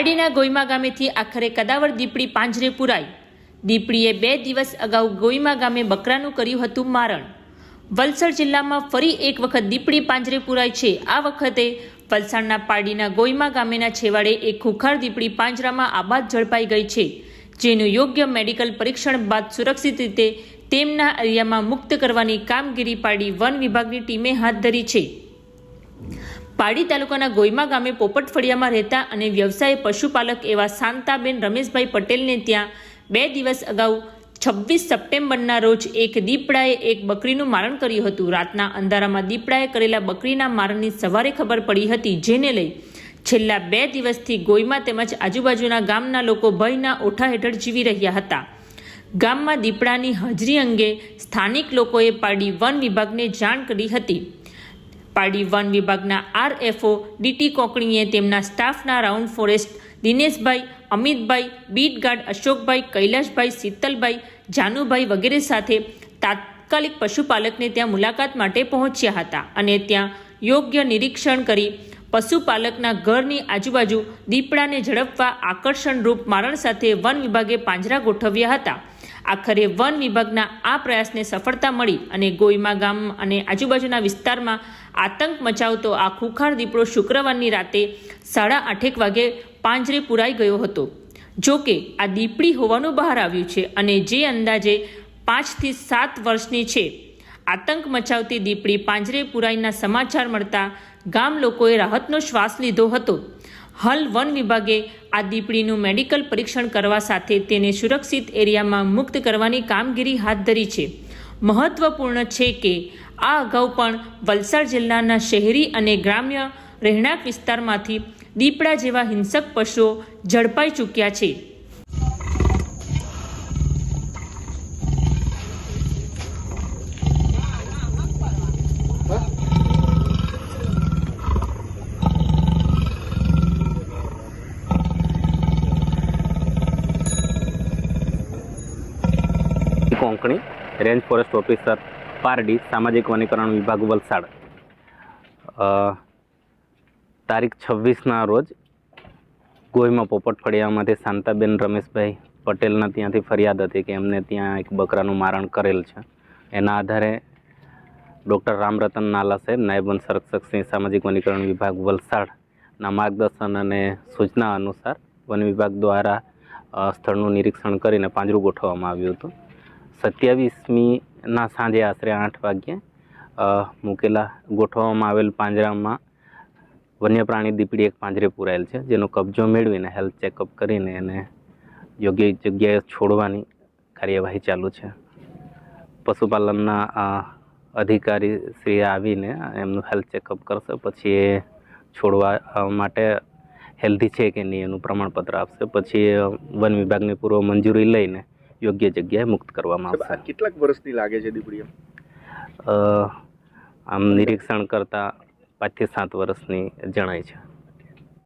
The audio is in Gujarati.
પારડીના ગોઈમા ગામેથી આખરે કદાવર દીપડી પાંજરે પુરાઈ. દીપડીએ બે દિવસ અગાઉ ગોઈમા ગામે બકરાનું કર્યું હતું મારણ. વલસાડ જિલ્લામાં ફરી એક વખત દીપડી પાંજરે પુરાય છે. આ વખતે વલસાડના પારડીના ગોઈમા ગામેના છેવાડે એક ખુખાર દીપડી પાંજરામાં આબાદ ઝડપાઈ ગઈ છે, જેનું યોગ્ય મેડિકલ પરીક્ષણ બાદ સુરક્ષિત રીતે તેમના એરિયામાં મુક્ત કરવાની કામગીરી પાડી વન વિભાગની ટીમે હાથ ધરી છે. પાડી તાલુકાના ગોઈમા ગામે પોપટ ફળિયામાં રહેતા અને વ્યવસાય પશુપાલક એવા શાંતાબેન રમેશભાઈ પટેલને ત્યાં બે દિવસ અગાઉ છવ્વીસ સપ્ટેમ્બરના રોજ એક દીપડાએ એક બકરીનું મારણ કર્યું હતું. રાતના અંધારામાં દીપડાએ કરેલા બકરીના મારણની સવારે ખબર પડી હતી, જેને લઈ છેલ્લા બે દિવસથી ગોઈમા તેમજ આજુબાજુના ગામના લોકો ભયના ઓઠા હેઠળ જીવી રહ્યા હતા. ગામમાં દીપડાની હાજરી અંગે સ્થાનિક લોકોએ પાડી વન વિભાગને જાણ કરી હતી. પારડી વન વિભાગના આરએફઓ ડીટી કોકણીએ તેમના સ્ટાફના round forest Dineshbhai, Amitbhai beat guard Ashokbhai, Kailashbhai, Shitalbhai, Janubhai વગેરે સાથે તાત્કાલિક પશુપાલકને ત્યાં મુલાકાત માટે પહોંચ્યા હતા અને ત્યાં યોગ્ય નિરીક્ષણ કરી પશુપાલકના ઘરની આજુબાજુ દીપડાને ઝડપવા આકર્ષણરૂપ મારણ સાથે વન વિભાગે પાંજરા ગોઠવ્યા હતા. આખરે વન વિભાગના આ પ્રયાસને સફળતા મળી અને ગોઈમા ગામ અને આજુબાજુના વિસ્તારમાં આતંક મચાવતો આ ખુખાર દીપડો શુક્રવારની રાતે સાડા આઠેક વાગે પાંજરે પુરાઈ ગયો હતો. જો કે આ દીપડી હોવાનું બહાર આવ્યું છે અને જે અંદાજે પાંચથી સાત વર્ષની છે. આતંક મચાવતી દીપડી પાંજરે પુરાઈના સમાચાર મળતા ગામ લોકોએ રાહતનો શ્વાસ લીધો હતો. હાલ વન વિભાગે આ દીપડીનું મેડિકલ પરીક્ષણ કરવા સાથે તેને સુરક્ષિત એરિયામાં મુક્ત કરવાની કામગીરી હાથ ધરી છે. મહત્વપૂર્ણ છે કે આ અગાઉ પણ વલસાડ જિલ્લાના શહેરી અને ગ્રામ્ય રહેણાંક વિસ્તારમાંથી દીપડા જેવા હિંસક પશુઓ ઝડપાઈ ચૂક્યા છે. Konkani, range forest officer Pardi સામાજિક વનીકરણ વિભાગ વલસાડ. તારીખ છવ્વીસના રોજ ગોહીમાં પોપટ ફળિયામાંથી શાંતાબેન રમેશભાઈ પટેલના ત્યાંથી ફરિયાદ હતી કે એમને ત્યાં એક બકરાનું મારણ કરેલ છે. એના આધારે ડૉક્ટર રામરતન નાલા સાહેબ, નાયબ વન સંરક્ષક સિંહ સામાજિક વનીકરણ વિભાગ વલસાડના માર્ગદર્શન અને સૂચના અનુસાર વન વિભાગ દ્વારા સ્થળનું નિરીક્ષણ કરીને પાંજરું ગોઠવવામાં આવ્યું હતું. સત્યાવીસમીના સાંજે આશરે આઠ વાગ્યે મૂકેલા ગોઠવવામાં આવેલ પાંજરામાં વન્ય પ્રાણી દીપડી એક પાંજરે પૂરાયેલ છે, જેનો કબજો મેળવીને હેલ્થ ચેકઅપ કરીને એને યોગ્ય જગ્યાએ છોડવાની કાર્યવાહી ચાલુ છે. પશુપાલનના અધિકારી શ્રી આવીને એમનું હેલ્થ ચેકઅપ કરશે, પછી એ છોડવા માટે હેલ્ધી છે કે નહીં એનું પ્રમાણપત્ર આપશે, પછી વન વિભાગની પૂર્વ મંજૂરી લઈને યોગ્ય જગ્યાએ મુક્ત કરવામાં આવશે. કેટલાક વર્ષની લાગે છે દીપડી આમ નિરીક્ષણ કરતાં પાંચથી સાત વર્ષની જણાય છે.